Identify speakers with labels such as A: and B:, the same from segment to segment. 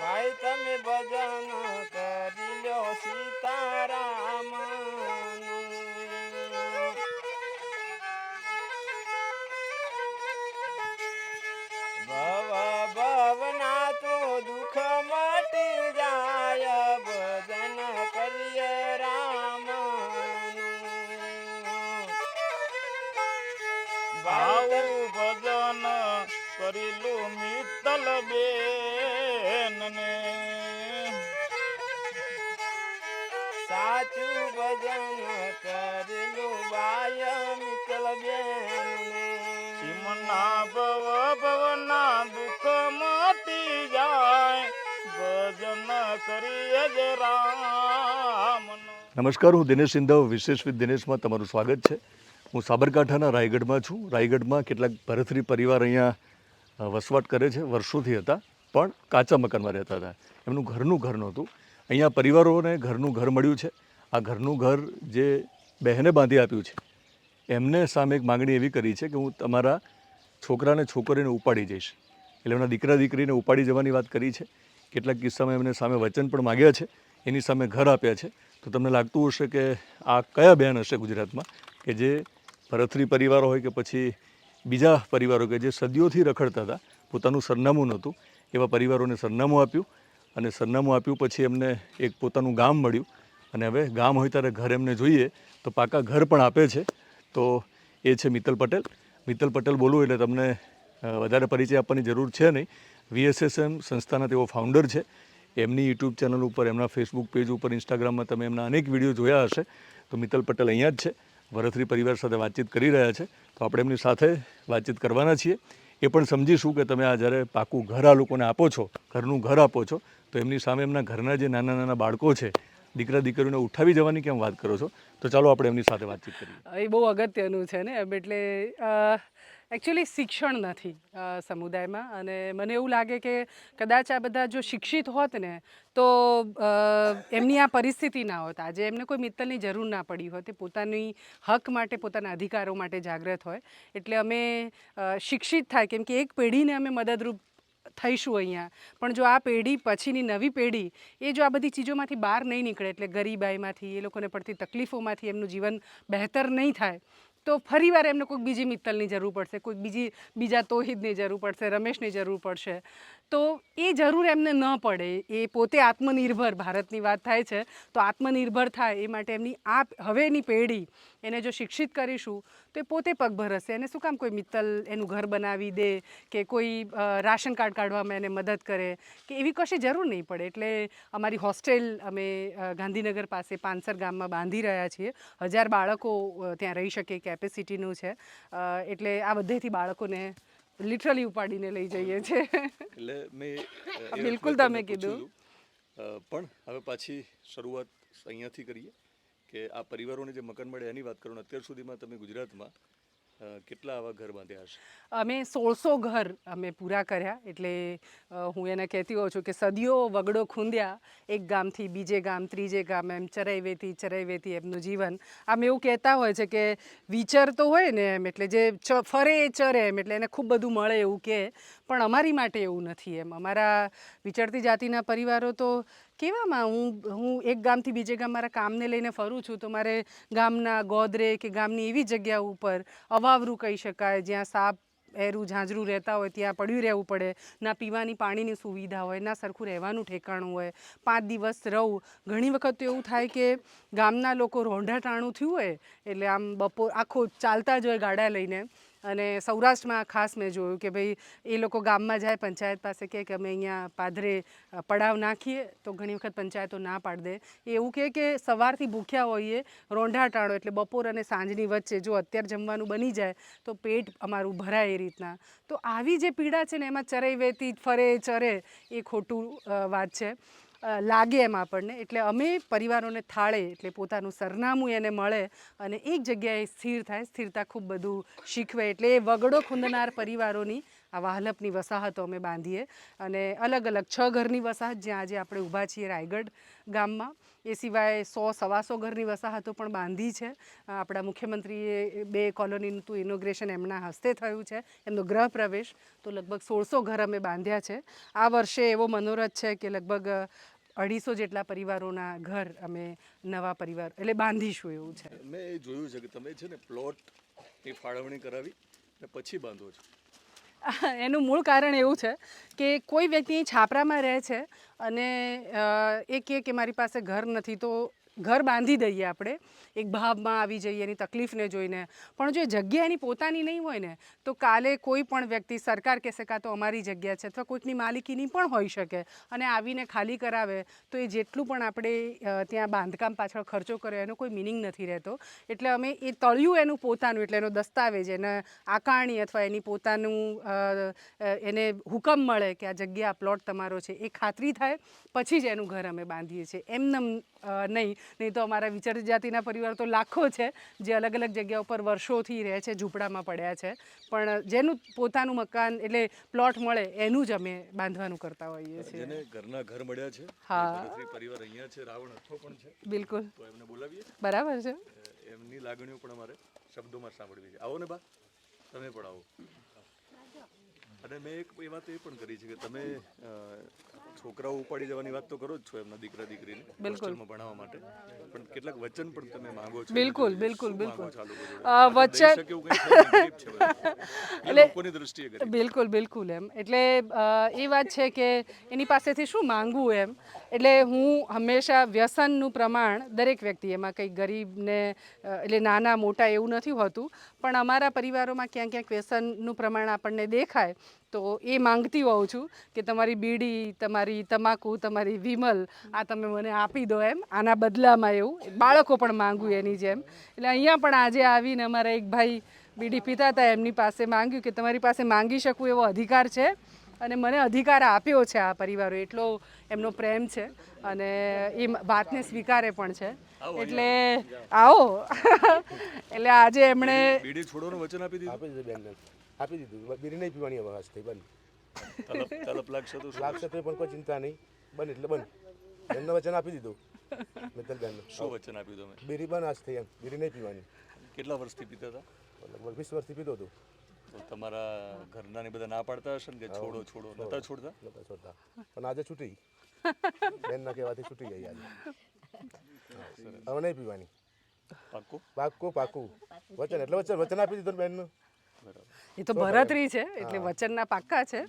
A: તમે ભજન કરી લો સીતારામ. ભવ ભવના તો દુઃખ મટી જાય ભજન કરીએ રામ
B: ભાવ ભજન કરેલું મિત્તલ બેનને.
A: સાચું ભજન કરેલું બાય મિત્તલ બેનને.
B: ચીમના ભવ ભવના દુઃખ મટી જાય. ભજન કરીએ જ રામનો.
C: નમસ્કાર, હું દિનેશ સિંધવ, વિશેષ વિથ દિનેશમાં તમારું સ્વાગત છે. હું સાબરકાંઠાના રાયગઢમાં છું. રાયગઢમાં કેટલાક ભરથરી પરિવાર અહીંયા વસવાટ કરે છે, વર્ષોથી હતા, પણ કાચા મકાનમાં રહેતા હતા. એમનું ઘરનું ઘર નહોતું. અહીંયા પરિવારોને ઘરનું ઘર મળ્યું છે. આ ઘરનું ઘર જે બહેને બાંધી આપ્યું છે, એમને સામે એક માગણી એવી કરી છે કે હું તમારા છોકરાને, છોકરીને ઉપાડી જઈશ. એટલે એમના દીકરા, દીકરીને ઉપાડી જવાની વાત કરી છે. કેટલાક કિસ્સામાં એમને સામે વચન પણ માગ્યા છે. એની સામે ઘર આપ્યા છે. તો તમને લાગતું હશે કે આ કયા બેન હશે ગુજરાતમાં? કે જે ભરથરી પરિવારો હોય કે પછી બીજા પરિવારો કે જે સદીઓથી રખડતા હતા, પોતાનું સરનામું નહોતું, એવા પરિવારોને સરનામું આપ્યું અને સરનામું આપ્યું પછી એમને એક પોતાનું ગામ મળ્યું અને હવે ગામ હોય ત્યારે ઘર એમને જોઈએ તો પાકા ઘર પણ આપે છે. તો એ છે મિત્તલ પટેલ. મિત્તલ પટેલ બોલું એટલે તમને વધારે પરિચય આપવાની જરૂર છે નહીં. વીએસએસએમ સંસ્થાના તેઓ ફાઉન્ડર છે. એમની યુટ્યુબ ચેનલ ઉપર, એમના ફેસબુક પેજ ઉપર ઇન્સ્ટાગ્રામમાં તમે એમના અનેક વીડિયો જોયા હશે. તો મિત્તલ પટેલ અહીંયા જ છે. વરથરી પરિવાર સાથે વાતચીત કરી રહ્યા છે. તો આપણે એમની સાથે વાતચીત કરવાના છીએ. એ પણ સમજીશું કે તમે આ જ્યારે પાકું ઘર આ લોકોને આપો છો, ઘરનું ઘર આપો છો, તો એમની સામે એમના ઘરના જે નાના નાના બાળકો છે દીકરા દીકરીઓને ઉઠાવી જવાની કેમ વાત કરો છો? તો ચાલો આપણે એમની સાથે વાતચીત કરીએ.
D: એ બહુ અગત્યનું છે ને, એમ એટલે એકચ્યુઅલી શિક્ષણ નથી સમુદાયમાં. અને મને એવું લાગે કે કદાચ આ બધા જો શિક્ષિત હોત ને, તો એમની આ પરિસ્થિતિ ના હોત. આજે એમને કોઈ મિત્તલની જરૂર ના પડી હોત. એ પોતાની હક માટે, પોતાના અધિકારો માટે જાગૃત હોય. એટલે અમે શિક્ષિત થાય. કેમ કે એક પેઢીને અમે મદદરૂપ થઈશું અહીંયા. પણ જો આ પેઢી પછીની નવી પેઢી, એ જો આ બધી ચીજોમાંથી બહાર નહીં નીકળે, એટલે ગરીબાઈમાંથી, એ લોકોને પડતી તકલીફોમાંથી એમનું જીવન બહેતર નહીં થાય, તો ફરીવાર એમને કોઈક બીજી મિત્તલની જરૂર પડશે, કોઈક બીજી, બીજા તોહિદની જરૂર પડશે, રમેશની જરૂર પડશે. તો એ જરૂર એમને ન પડે. એ પોતે આત્મનિર્ભર, ભારતની વાત થાય છે. તો આત્મનિર્ભર થાય એ માટે એમની આ હવેની પેઢી એને જો શિક્ષિત કરીશું, તો એ પોતે પગભર હશે. એને શું કામ કોઈ મિત્તલ એનું ઘર બનાવી દે કે કોઈ રાશન કાર્ડ કાઢવામાં એને મદદ કરે કે એવી કશી જરૂર નહીં પડે. એટલે અમારી હોસ્ટેલ અમે ગાંધીનગર પાસે પાનસર ગામમાં બાંધી રહ્યા છીએ. હજાર બાળકો ત્યાં રહી શકે, કેપેસિટીનું છે. એટલે આ બધેથી બાળકોને લિટરલી ઉપાડીને લઈ જઈએ છીએ
C: એટલે મેં
D: બિલકુલ તમે કીધું.
C: પણ હવે પાછી શરૂઆત અહીંયાથી કરીએ કે આ પરિવારોને જે મકાન મળે એની વાત કરો અત્યાર સુધીમાં તમે ગુજરાતમાં કેટલા આવા ઘર બાંધ્યા હશે?
D: અમે સોળસો ઘર અમે પૂરા કર્યા, એટલે હું એને કહેતી હોઉં છું કે સદીઓ વગડો ખૂંદ્યા, એક ગામથી બીજે ગામ, ત્રીજે ગામ, એમ ચરાઈ વેતી ચરાઈ વેતી એમનું જીવન. આમ એવું કહેતા હોય છે કે વિચરતો હોય ને એમ, એટલે જે ચ, ફરે એ ચરે એમ, એટલે એને ખૂબ બધું મળે એવું કહે પણ અમારી માટે એવું નથી એમ. અમારા વિચરતી જાતિના પરિવારો તો કેવામાં? હું હું એક ગામથી બીજે ગામ મારા કામને લઈને ફરું છું તો મારે ગામના ગોદરે કે ગામની એવી જગ્યા ઉપર અવાવરું કહી શકાય, જ્યાં સાપ એરું ઝાંઝરું રહેતા હોય, ત્યાં પડ્યું રહેવું પડે, ના પીવાની પાણીની સુવિધા હોય, ના સરખું રહેવાનું ઠેકાણું હોય. પાંચ દિવસ રહું. ઘણી વખત એવું થાય કે ગામના લોકો રોંઢાટાણું થયું હોય, એટલે આમ બપોર, આખો ચાલતા જ હોય ગાડા લઈને. અને સૌરાષ્ટ્રમાં ખાસ મેં જોયું કે ભાઈ એ લોકો ગામમાં જાય, પંચાયત પાસે કહે કે અમે અહીંયા પાદરે પડાવ નાખીએ, તો ઘણી વખત પંચાયતો ના પાડી દે. એવું કહે કે સવારથી ભૂખ્યા હોઈએ રોંઢાટાણો એટલે બપોર અને સાંજની વચ્ચે જો અત્યારે જમવાનું બની જાય, તો પેટ અમારું ભરાય એ રીતના. તો આવી જે પીડા છે ને, એમાં ચરાઈ વેતી, ફરે ચરે, એ ખોટું વાત છે. લાગે એમ આપણને. એટલે અમે પરિવારોને થાળે, એટલે પોતાનું સરનામું એને મળે અને એક જગ્યાએ સ્થિર થાય. સ્થિરતા ખૂબ બધું શીખવે. એટલે એ વગડો ખૂંદનાર પરિવારોની આ વાહલપની વસાહતો અમે બાંધીએ અને અલગ અલગ છ ઘરની વસાહત જ્યાં આજે આપણે ઊભા છીએ રાયગઢ ગામમાં. એ સિવાય સો, સવાસો ઘરની વસાહતો પણ બાંધી છે. આપણા મુખ્યમંત્રીએ બે કોલોનીનું તું ઇનોગ્રેશન એમના હસ્તે થયું છે, એમનો ગ્રહ પ્રવેશ. તો લગભગ સોળસો ઘર અમે બાંધ્યા છે. આ વર્ષે એવો મનોરથ છે કે લગભગ અઢીસો જેટલા પરિવારોના ઘર અમે નવા પરિવાર, એટલે બાંધીશું એવું છે.
C: મેં જોયું છે કે તમે છે ને પ્લોટની ફાળવણી કરાવી ને પછી બાંધો છો.
D: એનું મૂળ કારણ એવું છે કે કોઈ વ્યક્તિ છાપરામાં રહે છે અને એ કહે કે મારી પાસે ઘર નથી તો ઘર બાંધી દઈએ આપણે. એક ભાવમાં આવી જઈએ એની તકલીફને જોઈને. પણ જો જગ્યા એની પોતાની નહીં હોય ને, તો કાલે કોઈ પણ વ્યક્તિ, સરકાર કહેશે કાં તો અમારી જગ્યા છે, અથવા કોઈકની માલિકીની પણ હોઈ શકે અને આવીને ખાલી કરાવે, તો એ જેટલું પણ આપણે ત્યાં બાંધકામ પાછળ ખર્ચો કર્યો, એનો કોઈ મિનિંગ નથી રહેતો. એટલે અમે એ તળિયું એનું પોતાનું, એટલે એનો દસ્તાવેજ, એને આકારણી અથવા એની પોતાનું એને હુકમ મળે કે આ જગ્યા પ્લોટ તમારો છે, એ ખાતરી થાય પછી જ એનું ઘર અમે બાંધીએ છીએ. એમનેમ નહીં. નહીં તો અમારા વિચર જાતિના પરિવાર તો લાખો છે જે અલગ અલગ જગ્યા ઉપર વર્ષોથી રહે છે ઝૂંપડામાં પડ્યા છે. પણ જેનું પોતાનું મકાન એટલે પ્લોટ મળે એનું જ અમે બાંધવાનું કરતા હોઈએ છીએ.
C: ઘરના ઘર મળ્યા છે
D: હા.
C: પરિવાર અહીંયા છે રાવણ અથો પણ છે.
D: બિલકુલ.
C: તો એમને બોલાવીએ.
D: બરાબર છે.
C: એમની લાગણીઓ પણ અમારે શબ્દોમાં સાંભળવી છે. આવો ને બા તમે પણ આવો. અને મેં એક એ વાત એ પણ કરી છે કે તમે છોકરાઓ ઉપાડી જવાની વાત તો કરો જ છો એમના દીકરા દીકરીને હોસ્ટેલમાં ભણાવવા માટે. પણ કેટલાક વચન પણ તમે માંગો છો.
D: બિલકુલ, બિલકુલ, બિલકુલ. વચન-.
C: એટલે દ્રષ્ટિએ
D: બિલકુલ બિલકુલ એમ. એટલે એ વાત છે કે એની પાસેથી શું માંગવું એમ? એટલે હું હંમેશા વ્યસનનું પ્રમાણ દરેક વ્યક્તિ એમાં કંઈ ગરીબને એટલે નાના મોટા એવું નથી હોતું. પણ અમારા પરિવારોમાં ક્યાંક ક્યાંક વ્યસનનું પ્રમાણ આપણને દેખાય. તો એ માંગતી હોઉં છું કે તમારી બીડી તમારી તમાકુ તમારી વિમલ આ તમે મને આપી દો એમ. આના બદલામાં એવું. બાળકો પણ માંગવું એની જેમ. એટલે અહીંયા પણ આજે આવીને અમારા એક ભાઈ બીડી પીતા હતા એમની પાસે માંગ્યું કે તમારી પાસે માંગી શકું એવો અધિકાર છે અને મને અધિકાર આપ્યો છે આ પરિવારો. એટલો એમનો પ્રેમ છે અને એ વાતને સ્વીકારે પણ છે. એટલે આવો. એટલે આજે એમણે
C: બીડી છોડવાનું વચન આપી દીધું.
E: આપી દીધું. બીડી નહીં પીવાની અમારા થઈ બંધ.
C: તલપ લાગશે તો
E: લાગશે તો પણ કોઈ ચિંતા નહીં. બને એટલે બંધ. બેનને વચન આપી દીધું. મિત્તલ બેનને
C: શું વચન આપ્યું તમે?
E: બીડી બંધ થઈ એમ. બીડી નહીં પીવાની.
C: કેટલા વર્ષથી પીતા હતા?
E: લગભગ વીસ વર્ષથી પીતો હતો.
C: તમારા ઘરના ને બધા ના પાડતા હશે ને કે છોડો છોડો? નતા છોડતા?
E: નતા છોડતા. પણ આજે છૂટી બેનના કહેવાથી છૂટી ગઈ આજે. હવે નહીં પીવાની.
C: પાક્કું?
E: પાકું પાકું વચન એટલે વચન. વચન આપી દીધું ને બેનનું.
D: એ તો ભરતરી છે એટલે વચનના પાક્કા છે.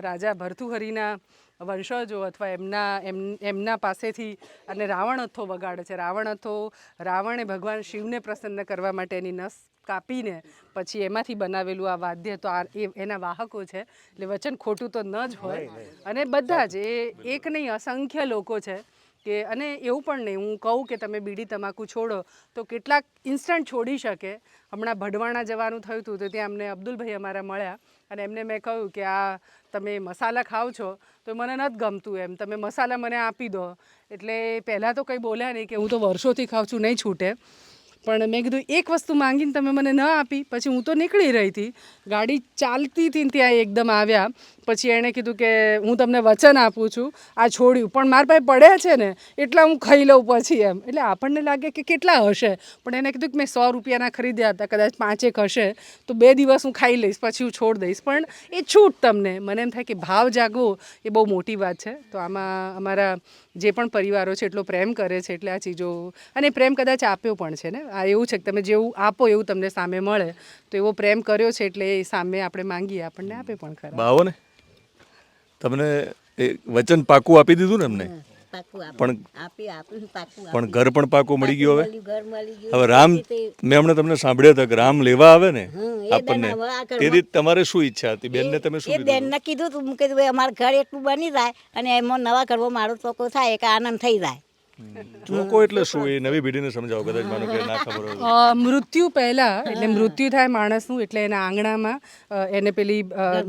D: રાજા ભરતુહરીના વંશજો અથવા એમના એમ એમના પાસેથી અને રાવણ અથો વગાડે છે. રાવણ અથો રાવણે ભગવાન શિવને પ્રસન્ન કરવા માટે એની નસ કાપીને પછી એમાંથી બનાવેલું આ વાદ્ય તો આ એના વાહકો છે. એટલે વચન ખોટું તો ન જ હોય. અને બધા જ એ એક નહીં અસંખ્ય લોકો છે. કે, અને એવું પણ નહીં, હું કહું કે તમે બીડી તમાકુ છોડો, તો કેટલાક ઇન્સ્ટન્ટ છોડી શકે. હમણાં ભડવાણા જવાનું થયું હતું, તો ત્યાં અમને અબ્દુલભાઈ અમારા મળ્યા, અને એમને મેં કહ્યું કે, આ તમે મસાલા ખાઓ છો. તો મને નથી ગમતું એમ. તમે મસાલા મને આપી દો. એટલે પહેલાં તો કંઈ બોલ્યા નહીં કે, હું તો વર્ષોથી ખાઉં છું, નહીં છૂટે. પણ મેં કીધું, એક વસ્તુ માંગીને તમે મને ન આપી. પછી હું તો નીકળી રહી હતી. ગાડી ચાલતી હતી ત્યાં એકદમ આવ્યા. પછી એણે કીધું કે હું તમને વચન આપું છું, આ છોડ્યું, પણ મારા પાસે પડ્યા છે ને, એટલા હું ખાઈ લઉં પછી એમ. એટલે આપણને લાગે કે કેટલા હશે? પણ એને કીધું કે મેં સો રૂપિયાના ખરીદ્યા હતા, કદાચ પાંચેક હશે, તો બે દિવસ હું ખાઈ લઈશ, પછી હું છોડ દઈશ. પણ એ છૂટ તમને. મને એમ થાય કે ભાવ જાગવો એ બહુ મોટી વાત છે. તો આમાં અમારા જે પણ પરિવારો છે એટલો પ્રેમ કરે છે, એટલે આ ચીજો અને પ્રેમ કદાચ આપ્યો પણ છે ને. આ એવું છે કે તમે જેવું આપો એવું તમને સામે મળે. તો એવો પ્રેમ કર્યો છે એટલે એ સામે આપણે માંગીએ, આપણને આપે પણ ખરા.
C: બાવો ને. તમને એ વચન પાકું આપી દીધું ને એમને? પણ પણ ઘર પણ પાકું મળી ગયું હવે? હવે રામ મેં હમણાં તમને સાંભળ્યા હતા કે રામ લેવા આવે ને આપણને. તે રીત તમારે શું ઈચ્છા હતી? બેનને તમે શું
F: બેનને કીધું તું કીધું અમારું ઘર એટલું બની જાય અને એમાં નવા ઘરમાં મારો ચોખ્ખું થાય કે આનંદ થઈ જાય.
C: ચોકો એટલે શું એ નવી પેઢીને સમજાવો કદાચ માનો કે ના ખબર હોય.
D: મૃત્યુ પહેલા એટલે મૃત્યુ થાય માણસનું એટલે એના આંગણામાં એને પેલી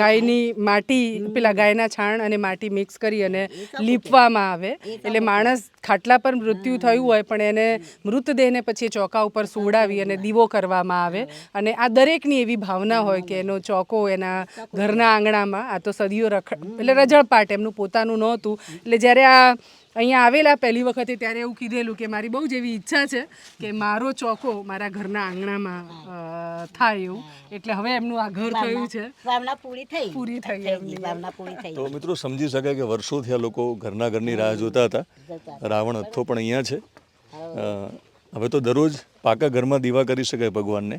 D: ગાયની માટી પેલા ગાયના છાણ અને માટી મિક્સ કરી અને લીપવામાં આવે. એટલે માણસ ખાટલા પર મૃત્યુ થયું હોય પણ એને મૃતદેહને પછી ચોકા ઉપર સુવડાવી અને દીવો કરવામાં આવે. અને આ દરેકની એવી ભાવના હોય કે એનો ચોકો એના ઘરના આંગણામાં આ તો સદીઓ રખ એટલે રજળપાટ એમનું પોતાનું નહોતું. એટલે જ્યારે આ અહીંયા આવેલા પહેલી વખતે ત્યારે એવું કીધેલું કે મારી બહુ જ એવી ઈચ્છા છે કે મારો ચોકો મારા ઘરના આંગણામાં થાય એવું. એટલે હવે એમનું આ ઘર થયું છે.
F: ભાવના પૂરી થઈ.
D: પૂરી થઈ
F: થઈ
D: એમની.
F: ભાવના પૂરી થઈ.
C: તો મિત્રો સમજી શકાય કે વર્ષોથી આ લોકો ઘરના ઘરની રાહ જોતા હતા. રાવણ હથ્થો પણ અહીંયા છે. હવે તો દરરોજ પાકા ઘરમાં દીવા કરી શકાય ભગવાનને.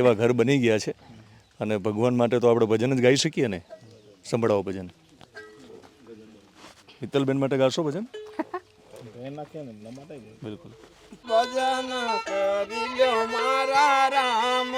C: એવા ઘર બની ગયા છે. અને ભગવાન માટે તો આપણે ભજન જ ગાઈ શકીએ ને? સંભળાવો ભજન. મિત્તલબેન માટે ગાશો ભજન? બિલકુલ.
A: ભજન કરી લ્યો મારા રામ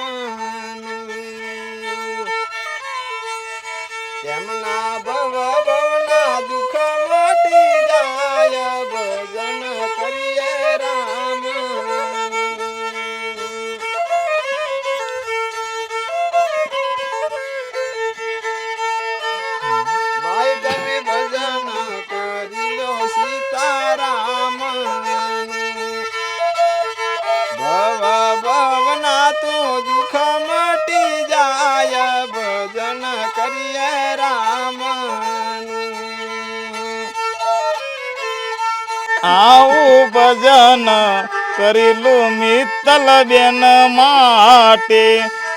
B: આવું ભજન કરેલું મિત્તલ બેન માટે.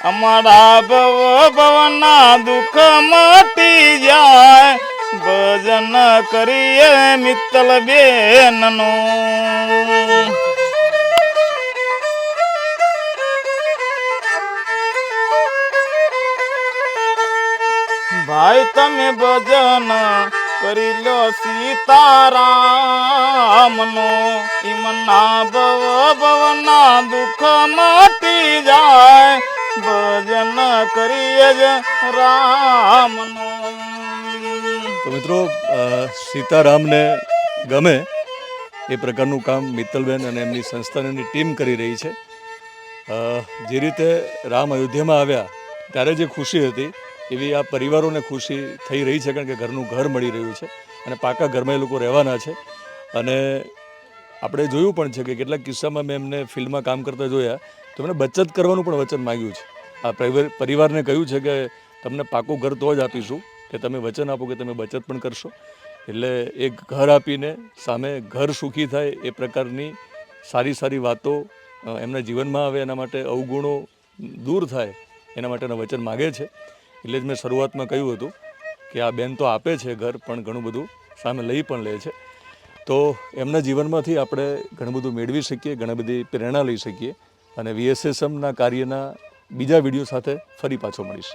B: અમારા ભવ ભવના દુઃખ મટી જાય. ભજન કરીએ મિત્તલ બેનનું. ભાઈ તમે ભજન કરી લો સીતારામનો ઇમના ભવ, ભવના દુઃખ મટી જાય. ભજન કરીએ જ રામનો.
C: તો મિત્રો સીતારામને ગમે એ પ્રકારનું કામ મિત્તલબેન અને એમની સંસ્થાની ટીમ કરી રહી છે. જે રીતે રામ અયોધ્યામાં આવ્યા, ત્યારે જે ખુશી હતી એવી આ પરિવારોને ખુશી થઈ રહી છે કારણ કે ઘરનું ઘર મળી રહ્યું છે અને પાકા ઘરમાં એ લોકો રહેવાના છે. અને આપણે જોયું પણ છે કે કેટલાક કિસ્સામાં મેં એમને ફિલ્ડમાં કામ કરતા જોયા, તો એમને બચત કરવાનું પણ વચન માગ્યું છે. આ પરિવાર- પરિવારને કહ્યું છે કે તમને પાકું ઘર તો જ આપીશું, કે તમે વચન આપો કે તમે બચત પણ કરશો. એટલે એક ઘર આપીને સામે ઘર સુખી થાય એ પ્રકારની સારી સારી વાતો એમના જીવનમાં આવે એના માટે અવગુણો દૂર થાય એના માટેના વચન માગે છે. એટલે જ મેં શરૂઆતમાં કહ્યું હતું કે આ બેન તો આપે છે ઘર, પણ ઘણું બધું સામે લઈ પણ લે છે. તો એમના જીવનમાંથી આપણે ઘણું બધું મેળવી શકીએ, ઘણી બધી પ્રેરણા લઈ શકીએ અને વીએસએસએમના કાર્યના બીજા વીડિયો સાથે ફરી પાછો મળીશ.